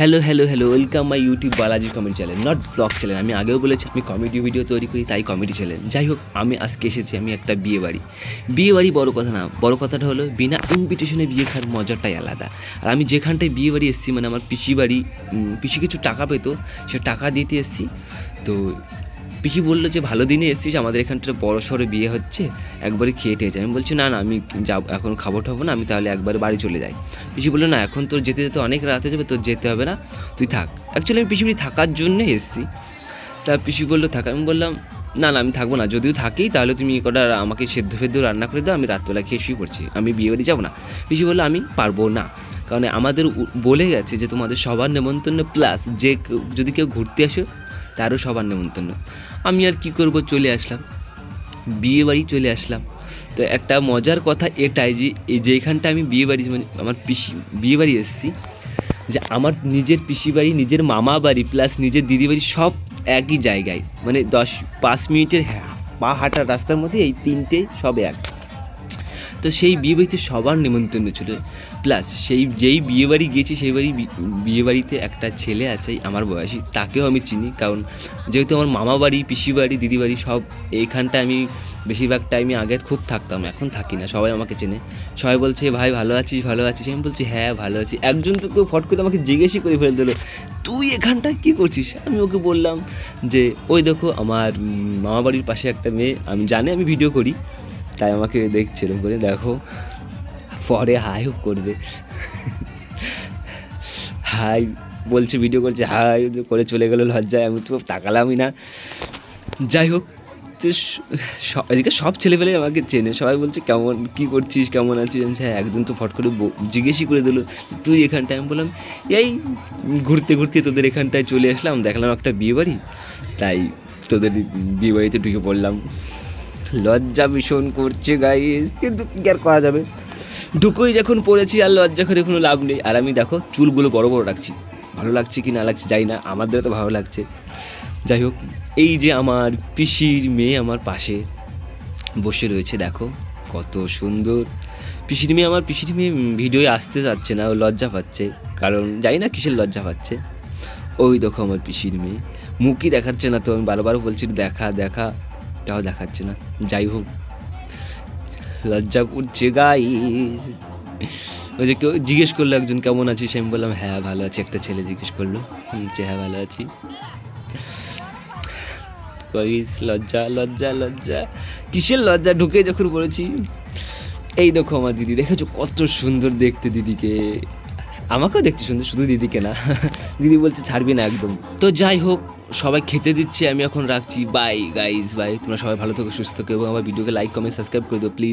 Hello hello hello welcome my YouTube Balaji comedy channel not blog channel আমি আগেও বলেছি আমি কমেডি ভিডিও তৈরি করি, তাই কমেডি চ্যানেল যাই হোক, আমি আজকে এসেছি, আমি একটা বিয়ে বাড়ি। বিয়ে বাড়ি বড় কথা না, বড় কথাটা হলো বিনা ইনভিটেশনে বিয়ে খাওয়ার মজাটাই আলাদা। আর আমি যেখানটায় বিয়ে বাড়ি এসেছি মানে আমার পিসি বাড়ি পিসি কিছু টাকা পেতো, সে টাকা দিতে এসেছি, তো পিসি বলল যে, ভালো দিনে এসেছিস, আমাদের এখানটা বড় সড়ো বিয়ে হচ্ছে, একবারে খেয়ে টেয়েছে আমি বলছি, না না, আমি যাব, এখন খাব ঠাবো না, আমি তাহলে একবারে বাড়ি চলে যাই। পিসি বলল, না, এখন তোর যেতে যেতে অনেক রাত হয়ে যাবে, তোর যেতে হবে না, তুই থাক। অ্যাকচুয়ালি আমি পিসি থাকার জন্যে এসেছি। তা পিসি বলল, থাক। আমি বললাম, না না, আমি থাকব না, যদিও থাকি তাহলে তুমি কটা আমাকে সেদ্ধ ফেদ্ধ রান্না করে দাও, আমি রাত্রবেলা খেয়ে শুয়ে পড়ছি, আমি বিয়ে বাড়ি যাব না। পিসি বলল, আমি পারব না, কারণ আমাদের বলে গেছে যে, তোমাদের সবার নেমন্তন্ন প্লাস যে যদি কেউ ঘুরতে আসে তারও সবার নেমন্তন্ন। আমি আর কি করব? চলে আসলাম। বিয়ে বাড়ি চলে আসলাম। তো একটা মজার কথা এটাই যে, এই যেখানটা আমি বিয়ে বাড়ি মানে আমার পিসি বিয়ে বাড়ি এসেছি, যে আমার নিজের পিসি বাড়ি নিজের মামা বাড়ি প্লাস নিজের দিদি বাড়ি সব একই জায়গায়। মানে দশ, পাঁচ মিনিটের পা হাঁটার রাস্তার মধ্যে এই তিনটে সব এক। তো সেই বিয়ে বাড়িতে সবার নিমন্ত্রণ ছিল। প্লাস সেই যেই বিয়ে বাড়ি গিয়েছি সেই বাড়ি বিয়ে বাড়িতে একটা ছেলে আছে, আমার বয়সী, তাকেও আমি চিনি। কারণ যেহেতু আমার মামা বাড়ি, পিসি বাড়ি, দিদি বাড়ি সব এইখানটা আমি বেশিরভাগ টাইমে আগে খুব থাকতাম, এখন থাকি না, সবাই আমাকে চেনে। সবাই বলছে, ভাই, ভালো আছিস ভালো আছিস? আমি বলছি হ্যাঁ ভালো আছি। একজন তো কেউ ফট করে আমাকে জিজ্ঞেসই করে ফেলে দিল তুই এখানটায় কী করছিস? আমি ওকে বললাম যে, ওই দেখো, আমার মামা বাড়ির পাশে একটা মেয়ে, আমি জানি, আমি ভিডিও করি। তাই আমাকে দেখছে এরকম করে দেখো, পরে হাইও করবে। হাই বলছে ভিডিও করছে হাই করে চলে গেলো লজ্জায়, আমি তো তাকালামই না। যাই হোক, তো এদিকে সব ছেলেপেলে আমাকে চেনে, সবাই বলছে, কেমন, কী করছিস, কেমন আছিস? আমি হ্যাঁ একদিন তো ফট করে জিজ্ঞেসই করে দিল, তুই এখানটায়? আমি বললাম, এই ঘুরতে ঘুরতে তোদের এখানটায় চলে আসলাম, দেখলাম একটা বিয়ে বাড়ি তাই তোদের বিয়ে বাড়িতে ঢুকে পড়লাম। লজ্জা ভীষণ করছে গাইস কিন্তু কি আর করা যাবে? ঢুকোই যখন পড়েছি, আর লজ্জা করে কোনো লাভ নেই। আর আমি দেখো, চুলগুলো বড় বড় রাখছি। ভালো লাগছে কি না লাগছে যাই না আমাদের তো ভালো লাগছে। যাই হোক, এই যে আমার পিসির মেয়ে আমার পাশে বসে রয়েছে, দেখো, কত সুন্দর। পিসির মেয়ে আমার, পিসির মেয়ে ভিডিওয়ে আসতে যাচ্ছে না, ও লজ্জা পাচ্ছে। কারণ জানি না কিসের লজ্জা পাচ্ছে। ওই দেখো আমার পিসির মেয়ে। মুখই দেখাচ্ছে না তো, আমি বারবার বলছি দেখা দেখা। তাও দেখাচ্ছে না। যাই হোক লজ্জা করছে গাইস ওই যে কেউ জিজ্ঞেস করল একজন কেমন আছিস? আমি বললাম হ্যাঁ ভালো আছি। একটা ছেলে জিজ্ঞেস করল বলছি, হ্যাঁ ভালো আছি? লজ্জা লজ্জা লজ্জা। কিসের লজ্জা? ঢুকে যখন পড়েছি। এই দেখো আমার দিদি দেখেছ কত সুন্দর দেখতে দিদিকে। আমাকেও দেখতে সুন্দর, শুধু দিদিকে না। দিদি বলছে, ছাড়বি না একদম। তো যাই হোক, সবাই খেতে দিচ্ছে, আমি এখন রাখছি। বাই গাইজ বাই তোমরা সবাই ভালো থেকো, সুস্থ থেকো, এবং আমার ভিডিওকে লাইক কমেন্ট সাবস্ক্রাইব করে দিও প্লিজ